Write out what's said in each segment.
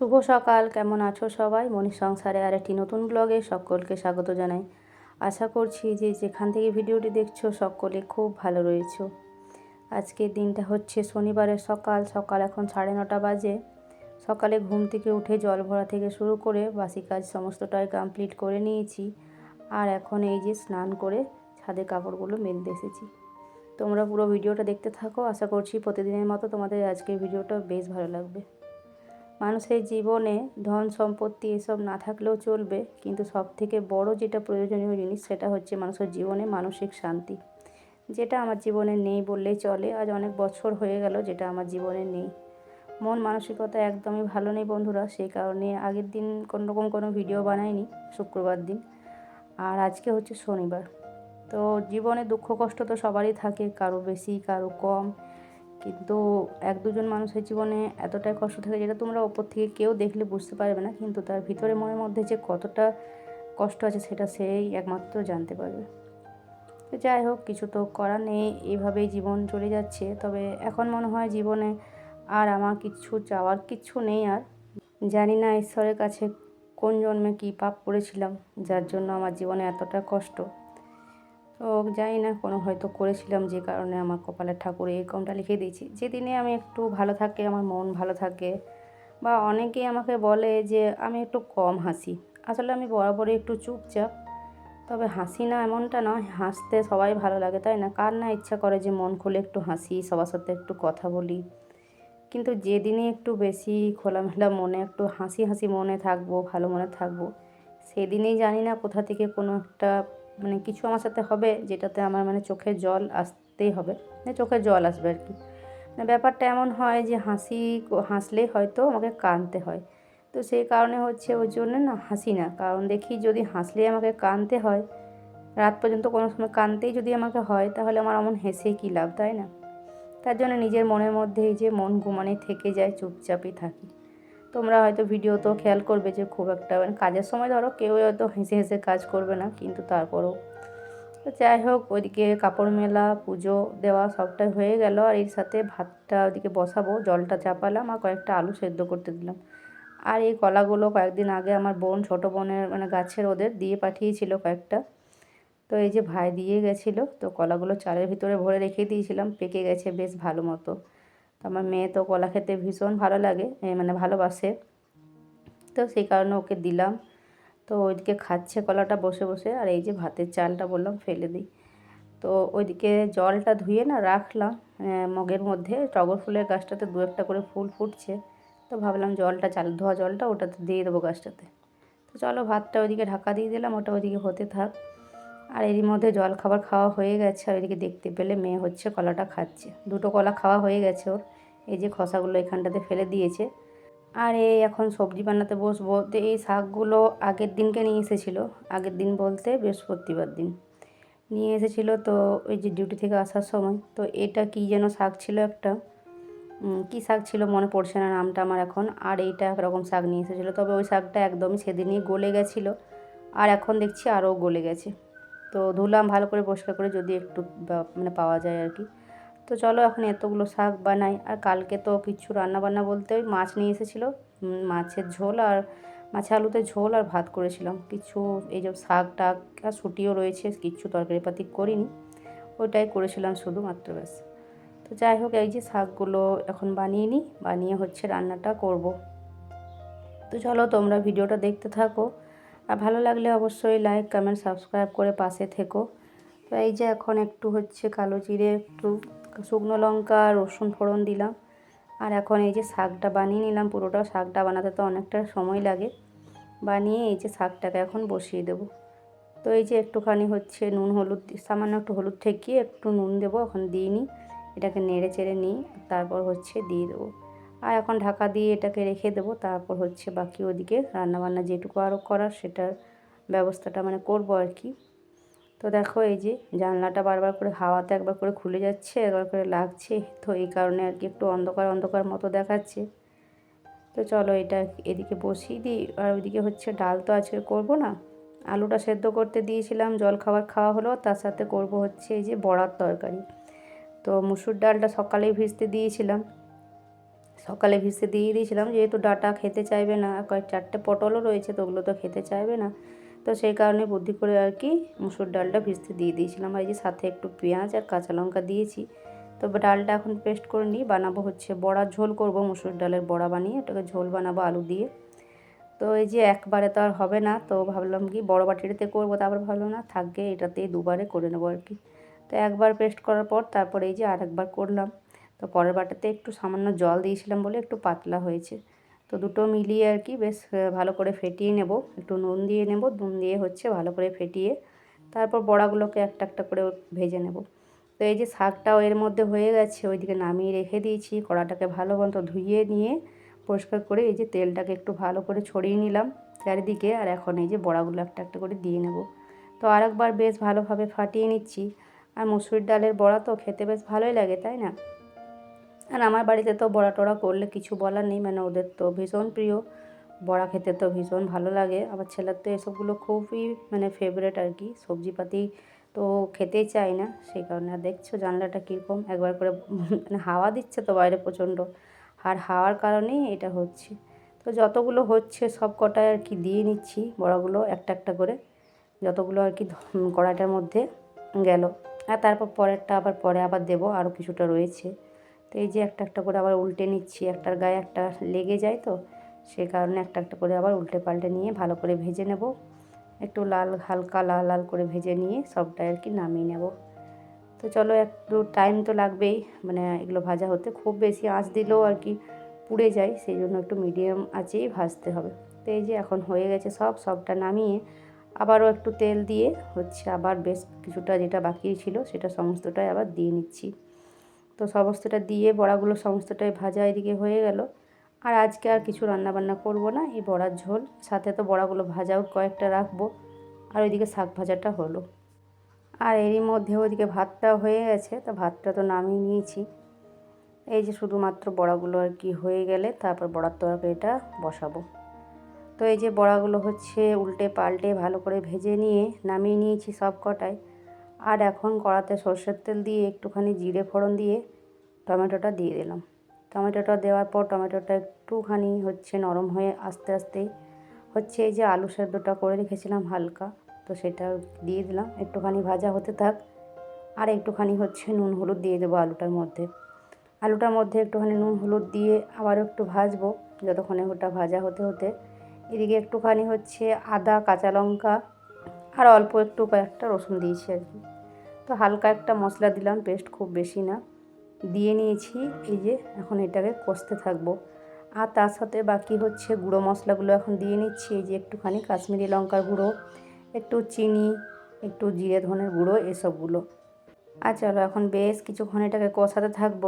শুভ সকাল, কেমন আছো সবাই? মনির সংসারে আর একটি নতুন ব্লগে সকলকে স্বাগত জানাই। আশা করছি যে যেখান থেকে ভিডিওটি দেখছ সকলে খুব ভালো রয়েছো। আজকের দিনটা হচ্ছে শনিবারের সকাল সকাল এখন সাড়ে নটা বাজে। সকালে ঘুম থেকে উঠে জল ভরা থেকে শুরু করে বাসি কাজ সমস্তটাই কমপ্লিট করে নিয়েছি। আর এখন এই যে স্নান করে ছাদে কাপড়গুলো মেলতে এসেছি। তোমরা পুরো ভিডিওটা দেখতে থাকো। আশা করছি প্রতিদিনের মতো তোমাদের আজকের ভিডিওটা বেশ ভালো লাগবে। মানুষের জীবনে ধন সম্পত্তি এসব না থাকলেও চলবে, কিন্তু সব থেকে বড় যেটা প্রয়োজনীয় জিনিস সেটা হচ্ছে মানুষের জীবনে মানসিক শান্তি। যেটা আমার জীবনে নেই বললেই চলে, আজ অনেক বছর হয়ে গেল যেটা আমার জীবনে নেই। মন মানসিকতা একদমই ভালো নেই বন্ধুরা, সেই কারণে আগের দিন কোনো রকম কোনো ভিডিও বানাইনি, শুক্রবার দিন। আর আজকে হচ্ছে শনিবার। তো জীবনে দুঃখ কষ্ট তো সবারই থাকে, কারও বেশি, কারও কম। কিন্তু এক দুজন মানুষের জীবনে এতটাই কষ্ট থাকে যেটা তোমরা ওপর থেকে কেউ দেখলে বুঝতে পারবে না, কিন্তু তার ভিতরে মনের মধ্যে যে কতটা কষ্ট আছে সেটা সেই একমাত্র জানতে পারবে। তো যাই হোক, কিছু তো করার নেই, এভাবেই জীবন চলে যাচ্ছে। তবে এখন মনে হয় জীবনে আর আমার কিছু চাওয়ার কিছু নেই আর। জানি না ঈশ্বরের কাছে কোন জন্মে কী পাপ করেছিলাম, যার জন্য আমার জীবনে এতটা কষ্ট। তো জানি না, কোনো হয়তো করেছিলাম যে কারণে আমার কপালের ঠাকুর এই কমটা লিখে দিয়েছি। যেদিনে আমি একটু ভালো থাকে, আমার মন ভালো থাকে, বা অনেকেই আমাকে বলে যে আমি একটু কম হাসি। আসলে আমি বরাবরই একটু চুপচাপ, তবে হাসি না এমনটা নয়, হাসতে সবাই ভালো লাগে, তাই না? কার না ইচ্ছা করে যে মন খুলে একটু হাসি, সবার সাথে একটু কথা বলি। কিন্তু যেদিনে একটু বেশি খোলামেলা মনে, একটু হাসি হাসি মনে থাকব, ভালো মনে থাকব, সেদিনেই জানি না কোথা থেকে কোনো একটা মানে কিছু আমার সাথে হবে যেটাতে আমার মানে চোখে জল আসতেই হবে। মানে চোখে জল আসবে আর কি। মানে ব্যাপারটা এমন হয় যে হাসি হাসলেই হয়তো আমাকে কাঁদতে হয়। তো সেই কারণে হচ্ছে ওই জন্য না হাসি না। কারণ দেখি যদি হাসলেই আমাকে কাঁদতে হয়, রাত পর্যন্ত কোনো সময় কাঁদতেই যদি আমাকে হয়, তাহলে আমার এমন হেসে কী লাভ, তাই না? তার জন্য নিজের মনের মধ্যে এই যে মন ঘুমানে থেকে যায়, চুপচাপই থাকি। তোমরা হয়তো ভিডিও তো খেয়াল করবে যে খুব একটা মানে কাজের সময় ধরো কেউ হয়তো হেসে হেসে কাজ করবে না, কিন্তু তারপরও। তো যাই হোক, ওইদিকে কাপড় মেলা, পুজো দেওয়া সবটাই হয়ে গেল, আর এর সাথে ভাতটা ওইদিকে বসাবো, জলটা চাপালাম আর কয়েকটা আলু সেদ্ধ করতে দিলাম। আর এই কলাগুলো কয়েকদিন আগে আমার বোন, ছোটো বোনের মানে গাছের ওদের দিয়ে পাঠিয়েছিল কয়েকটা। তো এই যে ভাই দিয়ে গেছিল, তো কলাগুলো চালের ভিতরে ভরে রেখে দিয়েছিলাম, পেকে গেছে বেশ ভালো মতো। তো আমার মেয়ে তো কলা খেতে ভীষণ ভালো লাগে মানে ভালোবাসে। তো সেই কারণে ওকে দিলাম। তো ওইদিকে খাচ্ছে কলাটা বসে বসে, আর এই যে ভাতের চালটা বললাম ফেলে দিই। তো ওইদিকে জলটা ধুয়ে না রাখলাম মগের মধ্যে। টগর ফুলের গাছটাতে দু একটা করে ফুল ফুটছে, তো ভাবলাম জলটা চাল, ধোয়া জলটা ওটাতে দিয়ে দেবো গাছটাতে। তো চলো ভাতটা ওইদিকে ঢাকা দিয়ে দিলাম, ওটা ওইদিকে হতে থাক। আর এরই মধ্যে জল খাবার খাওয়া হয়ে গেছে, আর এদিকে দেখতে পেলে মেয়ে হচ্ছে কলাটা খাচ্ছে। দুটো কলা খাওয়া হয়ে গেছে ওর। এই যে খসাগুলো এখানটাতে ফেলে দিয়েছে। আর এই এখন সবজি বানাতে বসবো। তো এই শাকগুলো আগের দিনকে নিয়ে এসেছিল। আগের দিন বলতে বৃহস্পতিবার দিন। নিয়ে এসেছিল তো ওই যে ডিউটি থেকে আসার সময়। তো এটা কি যেন শাক ছিল একটা। কি শাক ছিল মনে পড়ছে না নামটা আমার এখন। আর এইটা একরকম শাক নিয়ে এসেছিল। তবে ওই শাকটা একদমই সেদিনই গলে গেছিল। আর এখন দেখছি আরও গলে গেছে। তো ধুলাম, ভালো করে পরিষ্কার করে যদি একটু মানে পাওয়া যায় আর কি। তো চলো এখন এতগুলো শাক বানাই। আর কালকে তো কিছু রান্না বান্না বলতে ওই মাছ নিয়ে এসেছিল। মাছের ঝোল আর মাছে আলুতে ঝোল আর ভাত করেছিলাম। কিছু এই যে শাক টাক আর ছুটিও রয়েছে, কিছু তরকারিপাতি করিনি। ওইটাই করেছিলাম শুধুমাত্র ব্যাস। তো যাই হোক, এই যে শাকগুলো এখন বানিয়ে নিই। বানিয়ে হচ্ছে রান্নাটা করব। তো চলো তোমরা ভিডিওটা দেখতে থাকো। আর ভালো লাগলে অবশ্যই লাইক কমেন্ট সাবস্ক্রাইব করে পাশে থেকো। তো এই যে এখন একটু হচ্ছে কালো জিরে, একটু শুকনো লঙ্কা, রসুন ফোড়ন দিলাম। আর এখন এই যে শাকটা বানিয়ে নিলাম পুরোটা শাকটা বানাতে তো অনেকটা সময় লাগে। বানিয়ে এই যে শাকটাকে এখন বসিয়ে দেবো। তো এই যে একটুখানি হচ্ছে নুন, হলুদ, সামান্য একটু হলুদ ঠেকিয়ে একটু নুন দেবো, এখন দিইনি এটাকে নেড়ে চেড়ে নিই, তারপর হচ্ছে দিয়ে দেবো। আর এখন ঢাকা দিয়ে এটাকে রেখে দেবো, তারপর হচ্ছে বাকি ওদিকে রান্নাবান্না যেটুকু আরও করার সেটার ব্যবস্থাটা মানে করব আর কি। তো দেখো এই যে জানলাটা বারবার করে হাওয়াতে একবার করে খুলে যাচ্ছে, একবার করে লাগছে, তো এই কারণে আর কি একটু অন্ধকার অন্ধকার মতো দেখাচ্ছে। তো চলো এটা এদিকে বসিয়ে দিই, আর ওইদিকে হচ্ছে ডাল তো আজকে করব না। আলুটা সেদ্ধ করতে দিয়েছিলাম, জল খাবার খাওয়া হলো, তার সাথে করব হচ্ছে এই যে বড়ার তরকারি। তো মুসুর ডালটা সকালেই ভিজতে দিয়েছিলাম। সকালে ভিজতে দিয়ে দিয়েছিলাম, যেহেতু ডাটা খেতে চাইবে না কয়েক চারটে পটলও রয়েছে, তো ওগুলো তো খেতে চাইবে না। তো সেই কারণে বুদ্ধি করে আর কি মুসুর ডালটা ভিজতে দিয়ে দিয়েছিলাম। আর যে সাথে একটু পেঁয়াজ আর কাঁচা লঙ্কা দিয়েছি। তো ডালটা এখন পেস্ট করে নিই বানাবো হচ্ছে বড়ার ঝোল করব মুসুর ডালের বড়া বানিয়ে, ওটাকে ঝোল বানাবো আলু দিয়ে। তো এই যে একবারে তো আর হবে না, তো ভাবলাম কি বড় বাটিটাতে করব, তারপর ভাবলাম না থাকবে এটাতেই দুবারে করে নেব আর কি। তো একবার পেস্ট করার পর তারপরে এই যে আর একবার করলাম। তো পরের বাটাতে একটু সামান্য জল দিয়েছিলাম বলে একটু পাতলা হয়েছে। তো দুটো মিলিয়ে আর কি বেশ ভালো করে ফেটিয়ে নেব। একটু নুন দিয়ে নেব, নুন দিয়ে হচ্ছে ভালো করে ফেটিয়ে তারপর বড়াগুলোকে একটা একটা করে ভেজে নেব। তো এই যে শাকটাও এর মধ্যে হয়ে গেছে, ওইদিকে নামিয়ে রেখে দিয়েছি। কড়াটাকে ভালো মতো ধুয়ে নিয়ে পরিষ্কার করে এই যে তেলটাকে একটু ভালো করে ছড়িয়ে নিলাম চারিদিকে আর এখন এই যে বড়াগুলো একটা একটা করে দিয়ে নেব। তো আরেকবার বেশ ভালোভাবে ফাটিয়ে নিচ্ছি। আর মুসুর ডালের বড়া তো খেতে বেশ ভালোই লাগে, তাই না? আর আমার বাড়িতে তো বড়া টড়া করলে কিছু বলার নেই মানে ওদের তো ভীষণ প্রিয়। বড়া খেতে তো ভীষণ ভালো লাগে। আবার ছেলের তো এসবগুলো খুবই মানে ফেভারেট আর কি। সবজিপাতি তো খেতেই চায় না, সেই কারণে। আর দেখছ জানলাটা কীরকম? একবার করে মানে হাওয়া দিচ্ছে তো বাইরে প্রচণ্ড। আর হাওয়ার কারণেই এটা হচ্ছে। তো যতগুলো হচ্ছে সব কটায় আর কি দিয়ে নিচ্ছি বড়াগুলো একটা একটা করে। যতগুলো আর কি কড়াইটার মধ্যে গেল। আর তারপর পরেরটা আবার পরে আবার দেবো, আরও কিছুটা রয়েছে। তো এই যে একটা একটা করে আবার উল্টে নিচ্ছি। একটার গায়ে একটা লেগে যায় তো, সে কারণে একটা একটা করে আবার উল্টে পাল্টে নিয়ে ভালো করে ভেজে নেব। একটু লাল, হালকা লাল লাল করে ভেজে নিয়ে সবটাই আর কি নামিয়ে নেব। তো চলো একটু টাইম তো লাগবেই মানে এগুলো ভাজা হতে খুব বেশি আঁচ দিলেও আর কি পুড়ে যায়, সেই জন্য একটু মিডিয়াম আঁচেই ভাজতে হবে। তো এই যে এখন হয়ে গেছে সব, সবটা নামিয়ে আবারও একটু তেল দিয়ে হচ্ছে আবার বেশ কিছুটা যেটা বাকি ছিল সেটা সমস্তটাই আবার দিয়ে নিচ্ছি। তো সমস্তটা দিয়ে বড়াগুলো সমস্তটাই ভাজা এদিকে হয়ে গেল। আর আজকে আর কিছু রান্না বান্না করব না, এই বড়ার ঝোল। সাথে তো বড়াগুলো ভাজাও কয়েকটা রাখব। আর ওইদিকে শাক ভাজাটা হলো। আর এরই মধ্যে ওইদিকে ভাতটা হয়ে গেছে, তো ভাতটা তো নামিয়ে নিয়েছি। এই যে শুধুমাত্র বড়াগুলো আর কি হয়ে গেলে, তারপর বড়ার তরকারিটা বসাবো। তো এই যে বড়াগুলো হচ্ছে উল্টে পাল্টে ভালো করে ভেজে নিয়ে নামিয়ে নিয়েছি সব কটায় আর এখন কড়াতে সর্ষের তেল দিয়ে একটুখানি জিরে ফোড়ন দিয়ে টমেটোটা দিয়ে দিলাম। টমেটোটা দেওয়ার পর টমেটোটা একটুখানি হচ্ছে নরম হয়ে আস্তে আস্তে হচ্ছে এই যে আলু সেদ্ধটা করে রেখেছিলাম হালকা, তো সেটা দিয়ে দিলাম। একটুখানি ভাজা হতে থাক আর একটুখানি হচ্ছে নুন হলুদ দিয়ে দেবো আলুটার মধ্যে। আলুটার মধ্যে একটুখানি নুন হলুদ দিয়ে আবার একটু ভাজবো যতক্ষণে ওটা ভাজা হতে হতে। এদিকে একটুখানি হচ্ছে আদা, কাঁচা লঙ্কা আর অল্প একটু কয়েকটা রসুন দিয়েছি আর কি। তো হালকা একটা মশলা দিলাম, পেস্ট খুব বেশি না। দিয়ে নিয়েছি, এই যে এখন এটাকে কষতে থাকব। আর তার সাথে বাকি হচ্ছে গুঁড়ো মশলাগুলো এখন দিয়ে নিচ্ছি, এই যে একটুখানি কাশ্মীরি লঙ্কার গুঁড়ো, একটু চিনি, একটু জিরে ধনের গুঁড়ো, এসবগুলো। আর চলো এখন বেশ কিছুক্ষণ এটাকে কষাতে থাকব।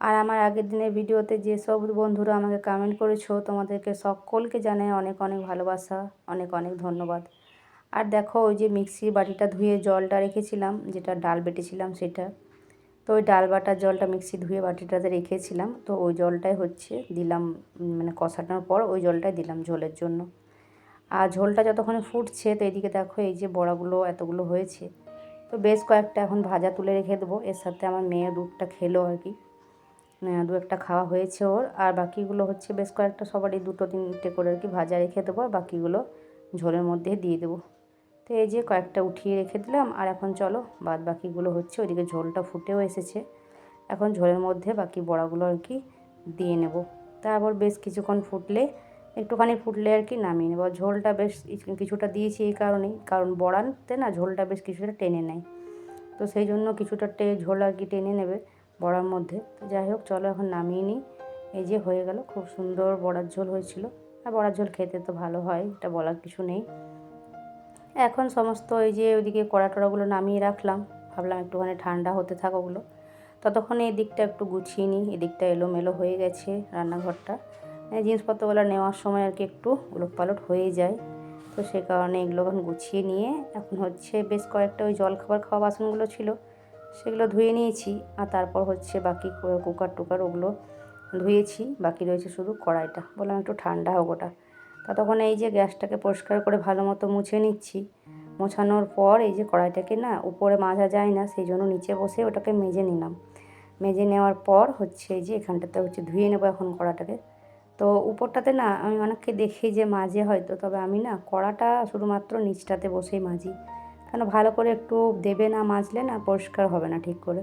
আর আমার আগের দিনের ভিডিওতে যেসব বন্ধুরা আমাকে কমেন্ট করেছ, তোমাদেরকে সকলকে জানাই অনেক অনেক ভালোবাসা, অনেক অনেক ধন্যবাদ। আর দেখো ওই যে মিক্সির বাটিটা ধুয়ে জলটা রেখেছিলাম, যেটা ডাল বেটেছিলাম সেটা। তো ওই ডাল বাটার জলটা মিক্সি ধুয়ে বাটিটাতে রেখেছিলাম, তো ওই জলটাই হচ্ছে দিলাম মানে কষানোর পর ওই জলটাই দিলাম ঝোলের জন্য। আর ঝোলটা যতক্ষণে ফুটছে, তো এদিকে দেখো এই যে বড়াগুলো, এতগুলো হয়েছে। তো বেশ কয়েকটা এখন ভাজা তুলে রেখে দেবো, এর সাথে আমার মেয়ে দুধটা খেলো আর কি। দু একটা খাওয়া হয়েছে ওর, আর বাকিগুলো হচ্ছে বেশ কয়েকটা সবারই দুটো তিনটে করে আর কি ভাজা রেখে দেবো, আর বাকিগুলো ঝোলের মধ্যে দিয়ে দেবো। তো এই যে কয়েকটা উঠিয়ে রেখে দিলাম, আর এখন চলো বাদ বাকিগুলো হচ্ছে, ওইদিকে ঝোলটা ফুটেও এসেছে। এখন ঝোলের মধ্যে বাকি বড়াগুলো আর কি দিয়ে নেব। তারপর বেশ কিছুক্ষণ ফুটলে, একটুখানি ফুটলে আর কি নামিয়ে নেব। ঝোলটা বেশ কিছুটা দিয়েছি এই কারণেই, কারণ বড়াতে না ঝোলটা বেশ কিছুটা টেনে নেয়। তো সেই জন্য কিছুটা টে, ঝোল আর কি টেনে নেবে বড়ার মধ্যে। তো যাই হোক, চলো এখন নামিয়ে নিই। এই যে হয়ে গেল, খুব সুন্দর বড়ার ঝোল হয়েছিল। আর বড়ার ঝোল খেতে তো ভালো হয়, এটা বলার কিছু নেই। এখন সমস্ত ওই যে ওইদিকে কড়া টড়াগুলো নামিয়ে রাখলাম। ভাবলাম একটুখানি ঠান্ডা হতে থাক ওগুলো। ততক্ষণ এই দিকটা একটু গুছিয়ে নিই। এদিকটা এলোমেলো হয়ে গেছে রান্নাঘরটা। জিনিসপত্রগুলো নেওয়ার সময় আর কি একটু উলট পালট হয়ে যায়। তো সে কারণে এগুলো এখন গুছিয়ে নিয়ে এখন হচ্ছে বেশ কয়েকটা ওই জল খাবার খাওয়া বাসনগুলো ছিল, সেগুলো ধুয়ে নিয়েছি। আর তারপর হচ্ছে বাকি কুকার টুকার ওগুলো ধুয়েছি। বাকি রয়েছে শুধু কড়াইটা। বললাম একটু ঠান্ডা হোক ওটা। ততক্ষণ এই যে গ্যাসটাকে পরিষ্কার করে ভালো মতো মুছে নিচ্ছি। মোছানোর পর এই যে কড়াইটাকে না উপরে মাজা যায় না, সেই জন্য নিচে বসে ওটাকে মেজে নিলাম। মেজে নেওয়ার পর হচ্ছে এই যে এখানটাতে হচ্ছে ধুয়ে নেব এখন কড়াটাকে। তো উপরটাতে না আমি অনেককে দেখি যে মাজে হয়তো, তবে আমি না কড়াটা শুধুমাত্র নিচটাতে বসেই মাজি। কেন ভালো করে একটু দেবে না, মাজলে না পরিষ্কার হবে না ঠিক করে।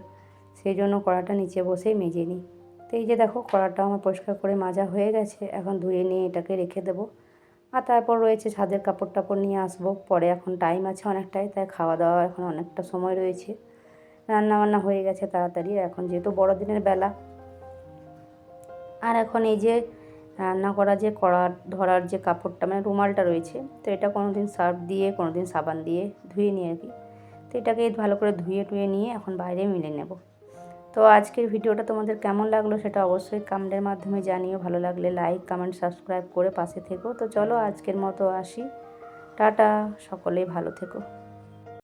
সেই জন্য কড়াটা নিচে বসেই মেজে নিই। তো এই যে দেখো কড়াটা আমার পরিষ্কার করে মাজা হয়ে গেছে, এখন ধুয়ে নিয়ে এটাকে রেখে দেবো। আর তারপর রয়েছে ছাদের কাপড় টাপড় নিয়ে আসব। পরে এখন টাইম আছে অনেকটাই, তাই খাওয়া দাওয়া এখন অনেকটা সময় রয়েছে। রান্না বান্না হয়ে গেছে তাড়াতাড়ি এখন যেহেতু বড়দিনের বেলা, আর এখন এই যে রান্না করা যে কড়া ধরার যে কাপড়টা মানে রুমালটা রয়েছে, তো এটা কোনো দিন সার্ফ দিয়ে কোনো দিন সাবান দিয়ে ধুয়ে নিই আর কি তো এটাকে ভালো করে ধুয়ে টুয়ে নিয়ে এখন বাইরে মিলে নেব। তো আজকের ভিডিওটা তোমাদের কেমন লাগল সেটা অবশ্যই কামেন্টের মাধ্যমে জানিও। ভালো লাগলে লাইক কমেন্ট সাবস্ক্রাইব করে পাশে থেকো। তো চলো আজকের মতো আসি। টাটা, সকলেই ভালো থেকো।